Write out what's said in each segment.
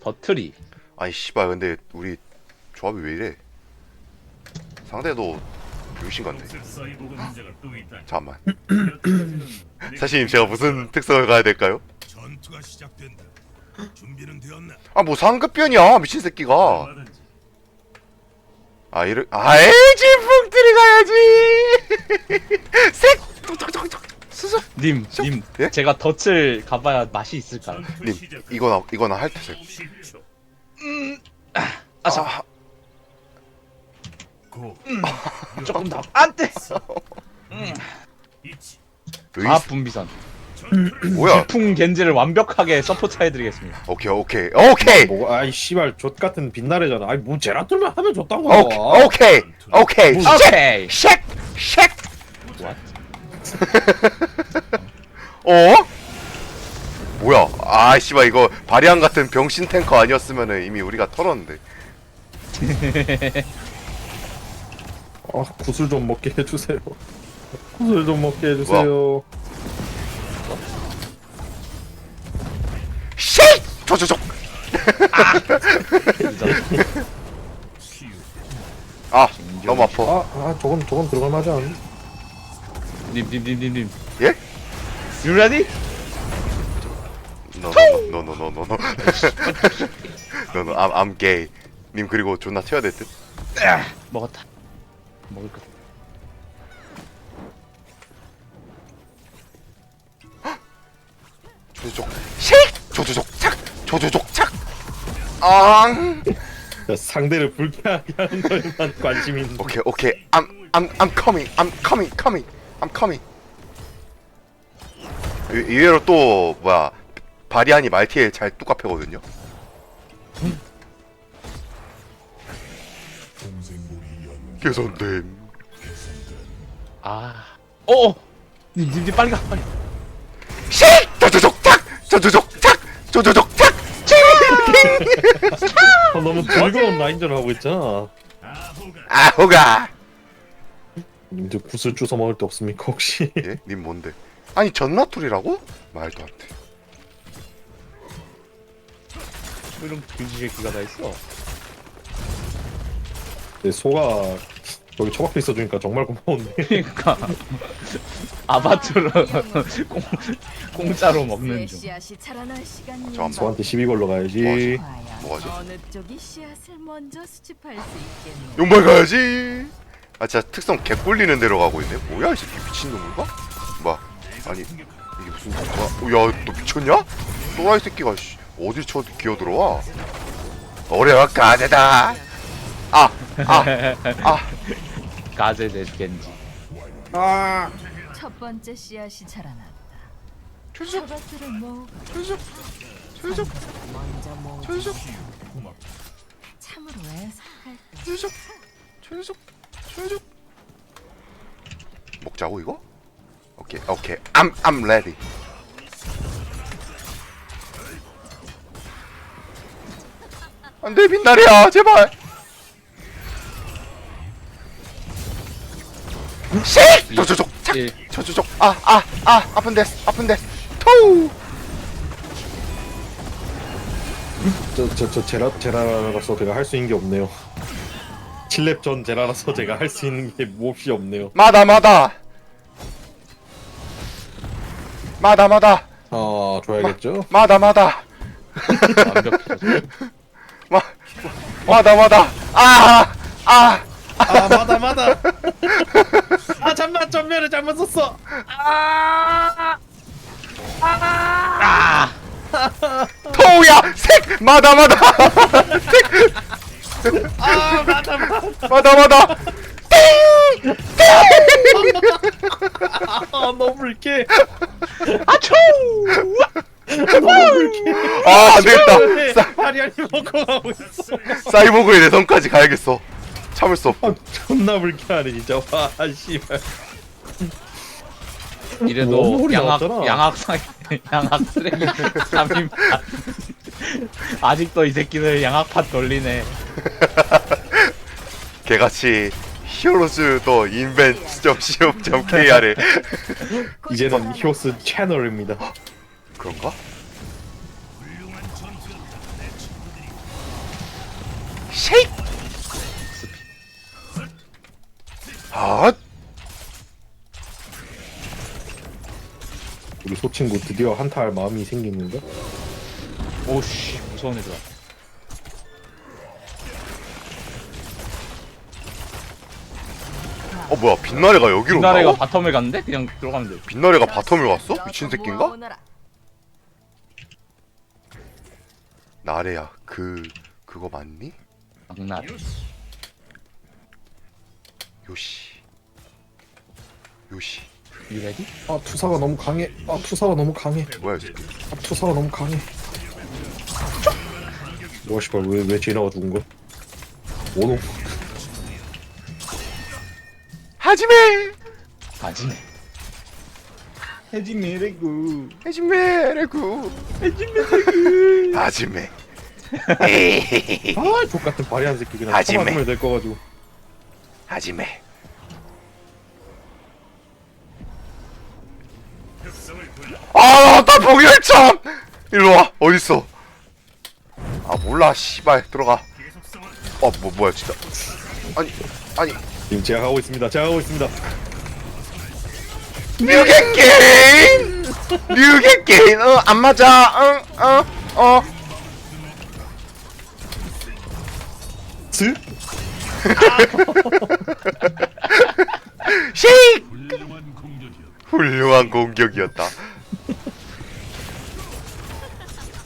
더트리 아니 씨발 근데 우리 조합이 왜 이래? 상대도 또 있다. 잠깐만. 사실 제가 무슨 특성을 가야 될까요? 전투가 시작된다. 준비는 되었나? 아뭐 상급변이야 미친 새끼가. 아 이를 아 에이지 punk들이 가야지. 색. 수수. 님, 슉. 님, 예? 제가 덫을 가봐야 맛이 있을까요? 전투 님. 이거나 이거나 할 테세요. 10초. 아자, 아, 고. 조금 더. 안 돼! 이치. 으이, 아, 분비선. 뭐야? 풍 겐지를 완벽하게 서포트 해드리겠습니다. 오케이 오케이 오케이 뭐 아이 씨발 족 같은 빛나래잖아. 아이 뭐 제라툴만 하면 좋단 오케이 거야. 오케이 오케이 뭐, 오케이! 쉑! 쉑! 어? 뭐야? 아 씨발 이거 바리안 같은 병신 탱커 아니었으면은 이미 우리가 털었는데. 아 구슬 좀 먹게 해주세요. 구슬 좀 먹게 해주세요. 쉑! 조조조. 치유. 아 너무 아파. 아, 아 저건 저건 들어갈 만하지 않? 님, 님, 님, 님, 님. 예? You ready? 노노노노노노노. 노노 I'm I'm gay. 님 그리고 존나 튀어야 될 듯. 먹었다. 먹을 것. 조조조. 쉑! 조조조 착! 조조조 착! 앙! 야, 상대를 불쾌하게 하는 거에만 관심 있는. 오케이 오케이 I'm I'm I'm coming I'm coming coming I'm coming 의- 의외로 또 뭐야 바리안이 말티에 잘 뚜까패거든요 개선됨 아. 어! 어! 님, 님, 님, 빨리 가, 빨리. 씩! 조조족 착! 조조족 착! 조조족 착! 아, 너무 즐거운 라인전을 하고 있잖아. 아호가 님들 구슬 주워 먹을 데 없습니까 혹시? 예? 님 뭔데? 아니 전나툴이라고? 말도 안돼 이런 귀지 새끼가 다 있어. 내 소가 여기 처박혀 있어주니까 정말 고마운데. 그러니까 아바트로 공, 공짜로 먹는 내 중. 씨앗이 자라날 시간이 잠깐만. 소한테 시비 걸러 가야지. 뭐하지? 어느 쪽이 씨앗을 먼저 수집할 수 있겠니? 용발 가야지 아 진짜 특성 개꿀리는 대로 가고 있네 뭐야 이 새끼 미친놈인가? 뭐 아니 이게 무슨 뭐야? 야너 미쳤냐? 또라이 새끼가 씨. 어딜 쳐 기어 들어와? 어려워 가재다. 아아아. 아, 가제 대 겐지. 첫 번째 씨앗이 자라났다. 천수 저것들을 모으고 천수 천수 먼저 모으고 천수 참으로 애석할까? 천수 천수 천수 먹자고 이거? 오케이 오케이 I'm I'm ready 안돼 빛나래야 제발 씩! 저저저 착! 예. 저저저 아아아 아픈데 아픈데 토우 저저 저 제라 제라라서 제가 할 수 있는 게 없네요. 칠렙 전 제라라서 제가 할 수 있는 게 몹시 없네요. 마다 마다 마다 마다 아 줘야겠죠? 마다 마다 완벽해서. 마 마다 마다 아아 아 맞아 맞아. 아 잠만 전면을 잘못 썼어. 토우야 색 마다 마다 아 맞아 맞아. 마다 마다 아 너무 불쾌. 아초! 너무 불쾌. 아 안 되겠다 사, 파리안이 먹고 가고 있어. 사이보그의 내성까지 가야겠어 참을 수 없어 아, 존나 불쾌하네 진짜. 와 씨발. 너무 이래도 홀이 양악 나왔잖아. 양악 사 양악 쓰레기 3인판 아직도 이 새끼들 양악판 돌리네. 개같이 히어로즈도 인벤.co.kr에 이제는 히오스 채널입니다. 그런가? 쉐이크 아 우리 소친구 드디어 한타 할 마음이 건가? 오씨 무서운 애들 왔 어 뭐야 빛나래가 여기로 빛나래가 온다고? 바텀을 갔는데 그냥 들어가면 돼. 빛나래가 바텀을 갔어? 미친 새끼인가? 나래야 그 그거 맞니? 악날. 요시 요시 You ready? 아 투사가 너무 강해. 아 투사가 너무 강해. 뭐야 이 새끼 아 투사가 너무 강해. 뭐야 씨발 왜왜 제나가 죽은 거야? 오노. 하지메! 레구. 하지메 레구. 하지메 하지메. 에이 아 족같은 발이한 새끼 그냥 하지매. 처맞으면 될거 가지고. 하지메. 아나 봉열참 일로와. 어딨어? 아 몰라. 씨발. 들어가. 어뭐 뭐야 진짜. 아니 아니 지금 제가 하고 있습니다. 제가 하고 있습니다. 뮤게 게임 뮤게 게임 어 안 맞아 응 어 어 스? 쉐이크 훌륭한 공격이야. 훌륭한 공격이었다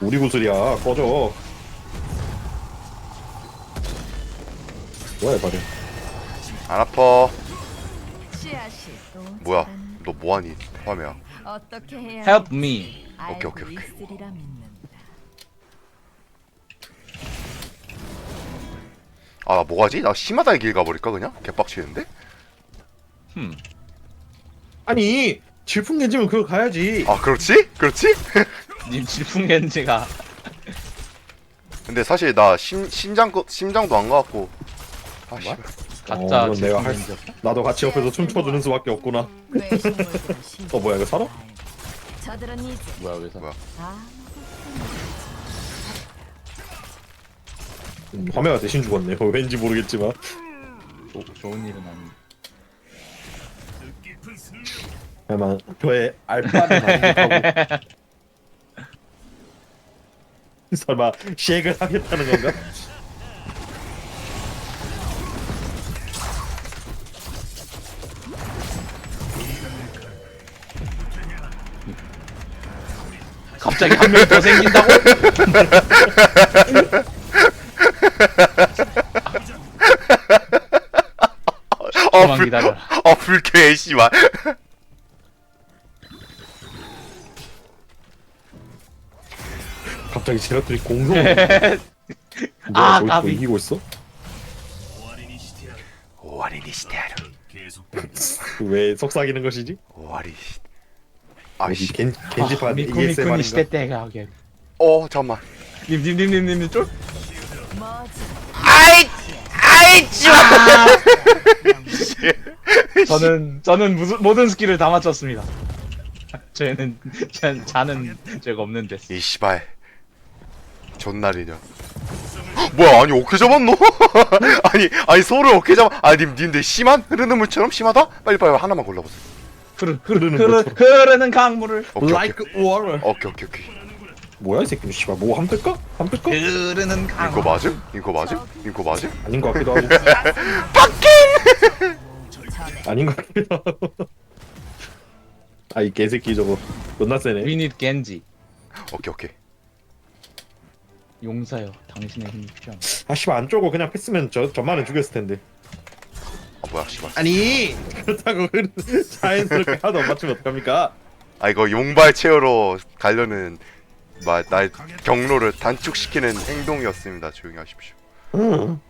우리 구슬이야. 꺼져. 뭐야 발이? 안 아파. 또 뭐야? 너 뭐하니? 화매야. 어떻게 해야 Help me. 오케이, 오케이, 오케이. 아 나 뭐하지? 나 심하다의 길 가버릴까 그냥? 개빡치는데? 흠. 아니 질풍gen지면 그거 가야지. 아 그렇지? 그렇지? 님 질풍겐지가. 근데 사실 나 심, 심장 거- 심장도 안 가갖고. 아 씨발 가짜 어, 그건 내가 할 질풍겐지였다. 나도 같이 옆에서 춤춰주는 수밖에 없구나. 괴식물들은 어 뭐야 이거 살아? 저들은 이제 뭐야 그래서 뭐야? 음, 화면가 대신 죽었네요. 왠지 모르겠지만. 조, 좋은 일은 아니. 아마 저의 알바를 만족하고 설마 쉐익을 하겠다는 건가? 갑자기 한 명 더 생긴다고? 어, 그만 불, 기다려라. 어 불쾌해 씨발 갑자기 제라툴이 공성 아, 뭐야 저기 또 까비. 이기고 있어? 오아리니 시티아. 오와리니 시테아르 계속 왜 속삭이는 것이지? 오와리 시 여기 아이씨 겐, 미쿠미쿠니 ASMR인가? 시대 때가 하게. 어 잠깐만 님님님님님 쫄? 아이 아이 찌 저는 저는 무슨 모든 스킬을 다 맞췄습니다. 저희는 자, 자는 죄가 없는 데스. 이 씨발 존날이냐 뭐야 아니 어떻게 잡았노? 아니 아니 소를 어떻게 잡아 아니 님 님들 심한 흐르는 물처럼 심하다? 빨리 빨리 하나만 골라보세요 흐르 흐르는 흐르. 흐르는 강물을 오케이 Like water 오케이 오케이 오케이 뭐야 이 새끼 씨발 뭐 함 뜰까? 함 뜰까? 흐르는 강물. 이거 맞음? 이거 맞음? 이거 맞음? 아닌 것 같기도 하고 아닌 것 같기도 하고 아이 개새끼 저거 존나 세네 We need 겐지. 오케이 오케이 용사여, 당신의 힘이 필요합니다. 아 씨발 안 쫄고 그냥 패스면 저, 저만은 죽였을 텐데 아 뭐야 씨발 아니 그렇다고 자연스럽게 하도 안 맞추면 어떡합니까? 아 이거 용발 채우러 가려는 막 나의 경로를 단축시키는 행동이었습니다. 조용히 하십시오. 응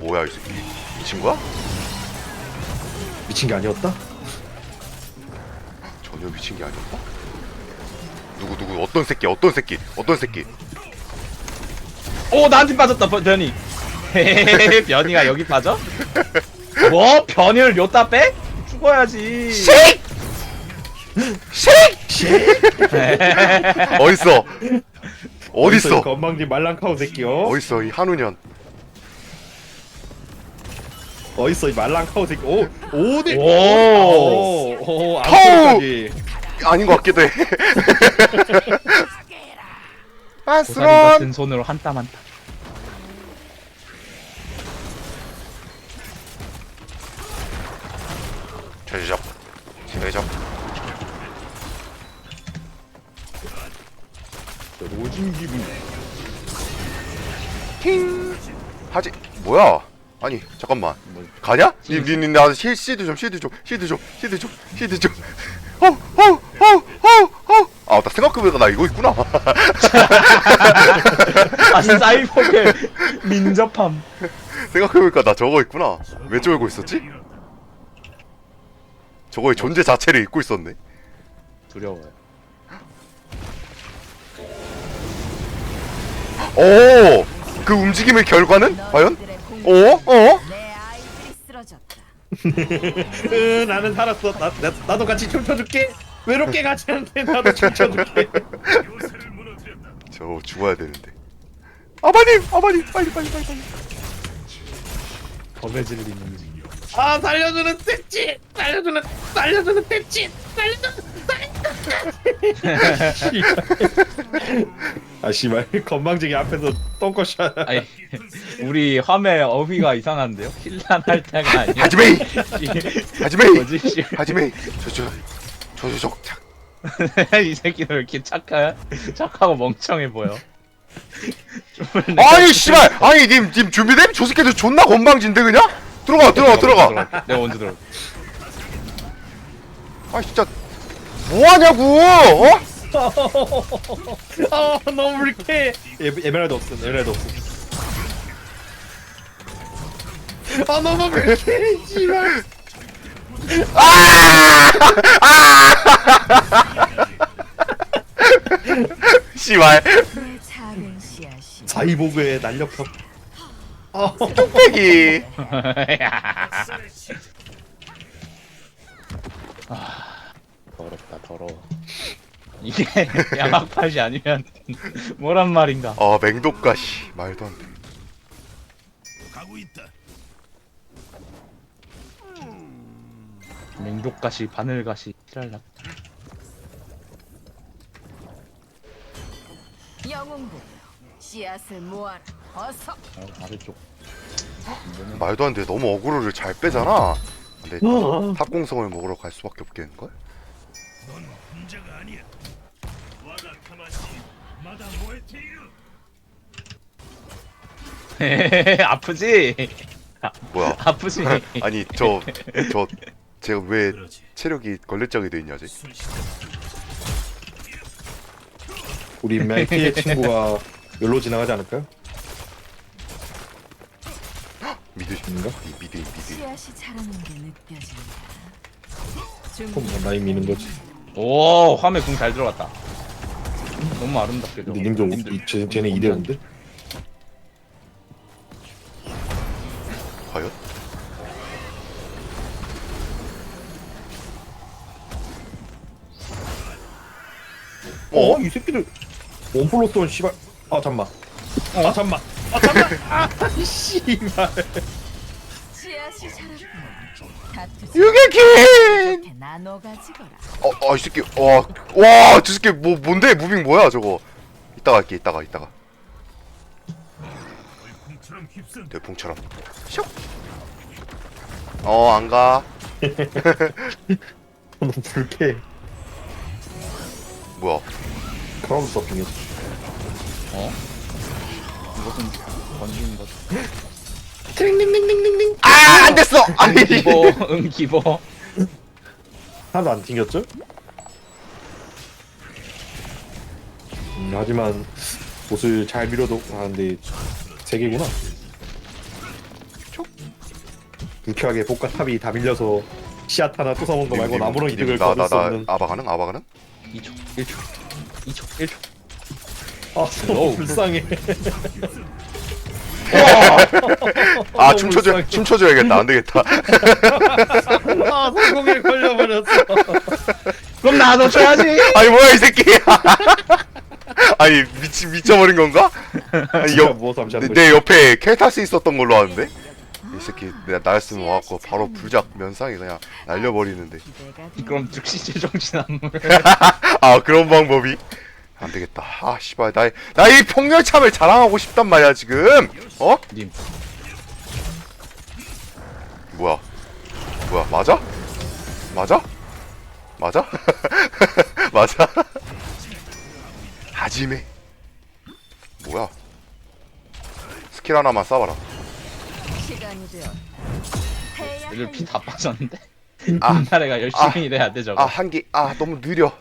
뭐야 이 새끼 미친 거야? 미친 게 아니었다? 전혀 미친 게 아니었다. 누구 누구 어떤 새끼 어떤 새끼 어떤 새끼 오 나한테 빠졌다 버- 변이. 헤헤헤 변이가 여기 빠져? 뭐 변이를 요따 빼? 죽어야지. 쉐이크 쉐이크 어딨어 어딨어? 이 건방진 말랑카우 새끼요 어딨어 이 한우년 어딨어 이 말랑카우 새끼 오 오네 오. 오오 카우! 안까지 아닌 것 같기도 해 고사리 아스런 같은 손으로 한 땀 한 땀. 제적. 제적. 오진 기분 킹! 하지 뭐야? 아니 잠깐만. 가냐? 니니니 나 시- 시드 좀 시드 좀 시드 좀 시드 좀 시드 좀. 허허허허허 아 나 생각해보니까 나 이거 있구나 아 사이버의 민접함. 생각해보니까 나 저거 있구나 왜 쫄고 있었지? 저거의 존재 자체를 잊고 있었네 두려워요. 오! 그 움직임의 결과는? 과연? 어? 어? 내 아이들이 쓰러졌다. 으, 나는 살았어 나, 나, 나도 같이 춤춰줄게 외롭게 가지 않게 나도 춤춰줄게. 저 죽어야 되는데 아바님! 아바님! 빨리 빨리 빨리 빨리 질린 움직임. 아 살려주는 떼치 살려주는 살려주는 떼치 살려주는 아 씨발 건방지게 앞에서 똥꼬샷 아니 우리 화면 어휘가 이상한데요? 힐란 할 때가 아니야. 하지메이! 하지메이! 뭐지? 하지메이! 저 저 저저 저 이 새끼들 왜 이렇게 착하 착하고 멍청해 보여. 아니 씨발! 아니 님, 님 준비됨? 저 새끼들 존나 건방진데 그냥? 들어가 들어가 들어가 내가 먼저 들어. 아 진짜 뭐하냐고! 어? 아 너무 불쾌해 에, 에메랄드 없음 에메랄드 없음 아 너무 불쾌해 씨발 내 작은 씨앗이 사이보그의 난력함 아 뚝배기 더럽다 더러워. 이게 양악팟이 아니면 뭐란 말인가? 아 맹독가시 말도 안돼 가고 있다. 맹독가시 바늘가시 힐랄라. 영웅들 씨앗을 모아라. 어서 어, 아래쪽. 말도 안 돼 너무 어그로를 잘 빼잖아 근데 어. 탑공성을 먹으러 갈 수밖에 없겠는걸? 넌 혼자가 아니야. 와가 타마시 마다 모에테이르. 아프지? 뭐야 아프지? 아니 저 저 제가 왜. 체력이 걸레짝이 돼 있냐 아직 우리 맥피의 친구가 여기로 지나가지 않을까요? 미드 인가? 이 미드 이 미드 씨앗이 자라는 게 느껴진다. 그럼 뭐 라인 미는 거지 오 화면 궁 잘 들어갔다. 너무 아름답게 이- 쟤, 쟤네 이대는데 과연? 어? 이 새끼들 원플러스 원 씨발 아 잠만 아 잠만 아 잠만 아 씨발 씨앗이. 다투지 유개킨! 이렇게 나눠 가지거라. 어, 아, 이 새끼, 와, 와, 저 새끼, 뭐, 뭔데, 무빙 뭐야, 저거. 이따가 할게, 이따가, 이따가. 대풍처럼. 슉! 어, 안 가. 너무 불쾌해 뭐야. 크라우드 서핑이지 이것은 번지는 것. 띵띵띵띵띵띵 아, 안 됐어! 아니, 기보 응 기보. 하나도 안 튕겼죠? 음, 하지만 옷을 잘 밀어도 아 근데 세 개구나 불쾌하게 복과 탑이 다 밀려서 씨앗 하나 또 사먹은 거 말고 아무런 이득을 거둘 수 나, 없는 아바 가능? 아바 가능? 2초 1초 2초 1초. 아 너무. 불쌍해 아, 춤춰줘, 불쌍해. 춤춰줘야겠다. 안 되겠다. 아 성공에 걸려버렸어 그럼 나도 쳐야지. 아니, 뭐야, 이 새끼. 아니 미치 미쳐버린 건가? 아니, 옆, 뭐 잠시 내, 한내 옆에 켈타스 있었던 걸로 아는데 이 새끼 내가 나였으면 와갖고 바로 불작 면상에 그냥 날려버리는데. 그럼 즉시 제정신 안물 아 그런 방법이? 안 되겠다. 아 씨발. 나나이 폭렬참을 자랑하고 싶단 말이야 지금. 어? 님. 뭐야? 뭐야? 맞아? 맞아? 맞아? 맞아? 하지메. 뭐야? 스킬 하나만 쏴봐라 시간이 되었다. 해야 요즘 할피다 빠졌는데 아. 나래가 열심히 아. 일해야 돼 저거 아 한기 아 너무 느려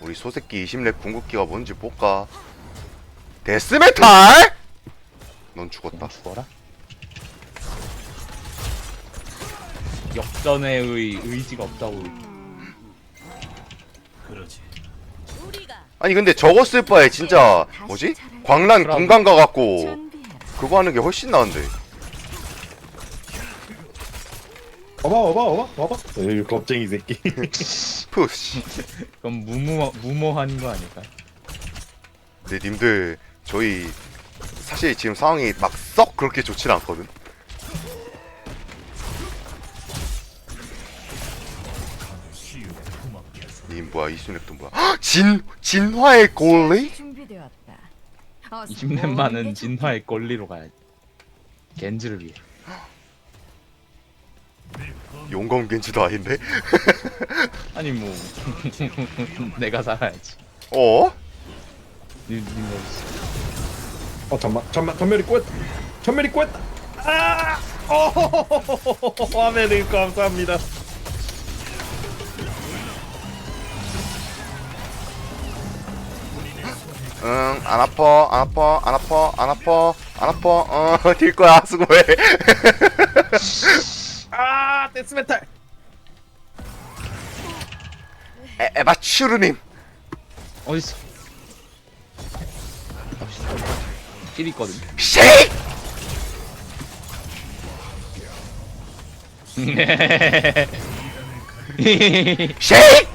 우리 소새끼 20렙 궁극기가 뭔지 볼까 데스메탈 넌 죽었다 나 죽어라 역전의 의 의지가 없다고 그러지. 아니 근데 저거 쓸 바에 진짜 뭐지? 광란. 군강 가갖고. 그거 하는 게 훨씬 나은데. 와봐 와봐 와봐 와봐. 에이 겁쟁이 새끼. 푸시 그럼 무모 무모한 거 아닐까 근데 님들 저희 사실 지금 상황이 막 썩 그렇게 좋진 않거든 님 뭐야 이순혁도 뭐야? 헉! 진 진화의 골리? 준비되었다. 어서 20년 모든 만은 게. 진화의 권리로 가야지 겐지를 위해. 용검 겐지도 아닌데? 아니 뭐 내가 살아야지. 어? 님, 님 어딨어? 어 잠만 잠만 전멸이 꼬였다 전멸이 꼬였다. 아! 어, 화면을 감사합니다 응, 안 아파, 안 아파, 안 아파, 안 아파, 안 아파, 어, 뛸 거야, 수고해. 아 데스 메탈 에, 에바츄르님. 어딨어 길 있거든 쉐이크! 쉐이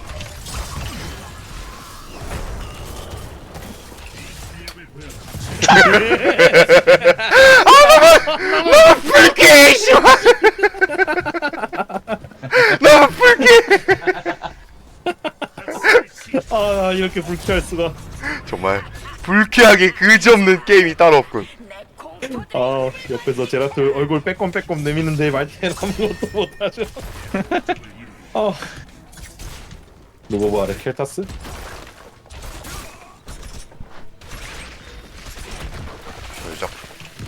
크! 아, 불쾌해, 씨발! 너무 불쾌해! 아 이렇게 불쾌할 수가 정말 불쾌하게 그지없는 게임이 따로 없군. 아 옆에서 제라툴 얼굴 빼꼼빼꼼 내미는데 말티엔 아무것도 못하죠 아 누구 말해 켈타스? 여적,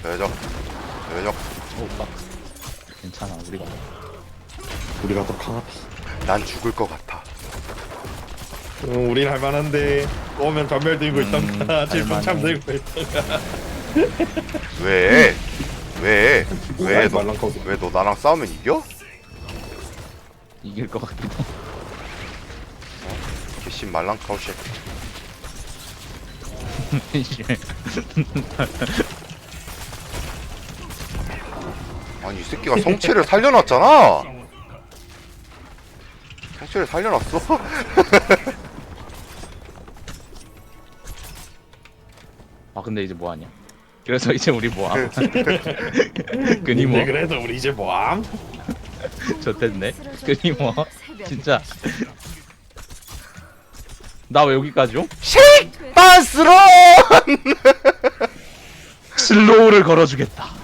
여적, 여적. 오빠 괜찮아 우리가 우리가 더 강하다 난 죽을 것 같아. 응, 우린 할만한데 오면 전멸 들고 있던가 음, 질풍참 할만해. 들고 있던가 왜? 왜? 왜 너, 말랑거스. 왜너 나랑 싸우면 이겨? 이길 것 같기도 개신 말랑카우시. 아니 이 새끼가 성체를 살려놨잖아. 성체를 살려놨어. 아 근데 이제 뭐하냐 그래서 이제 우리 뭐함 끈이 네, 그래도 우리 이제 뭐함? 뭐 좋댔네 끈이 뭐 진짜 나 왜 여기까지 오? 쉐이크 반스로. 슬로우를 걸어주겠다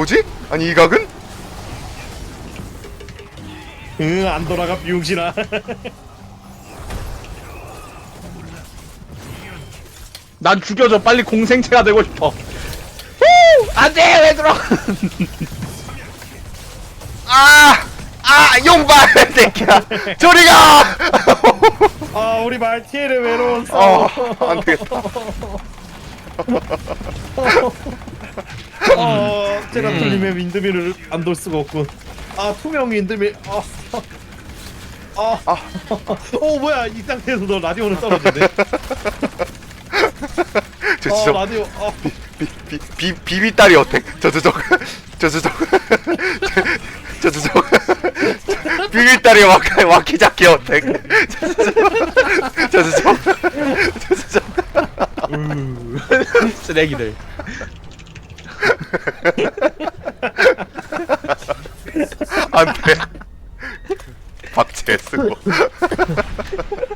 뭐지? 아니 이 각은? 응안 돌아가 비용신아 난 죽여줘 빨리 공생체가 되고 싶어 후! 안돼 왜 들어 아! 아! 용발 새끼야! 저리 가! 아 우리 말티엘의 외로운 어, 싸움 안 되겠다. 어 제라툴님의 윈드밀을 안 돌 수가 없군. 아 투명 윈드밀 아, 아, 아, 어 뭐야 이 상태에서 너 라디오는 떨어지네. 저어 지적 라디오 어. 비, 비, 비비 딸이 어택. 저 저저. 저 저저. 저 저저. 비비 딸이 와키 와키자키 어택. 저 저저. 저 저저 쓰레기들. 안돼 박제 쓰고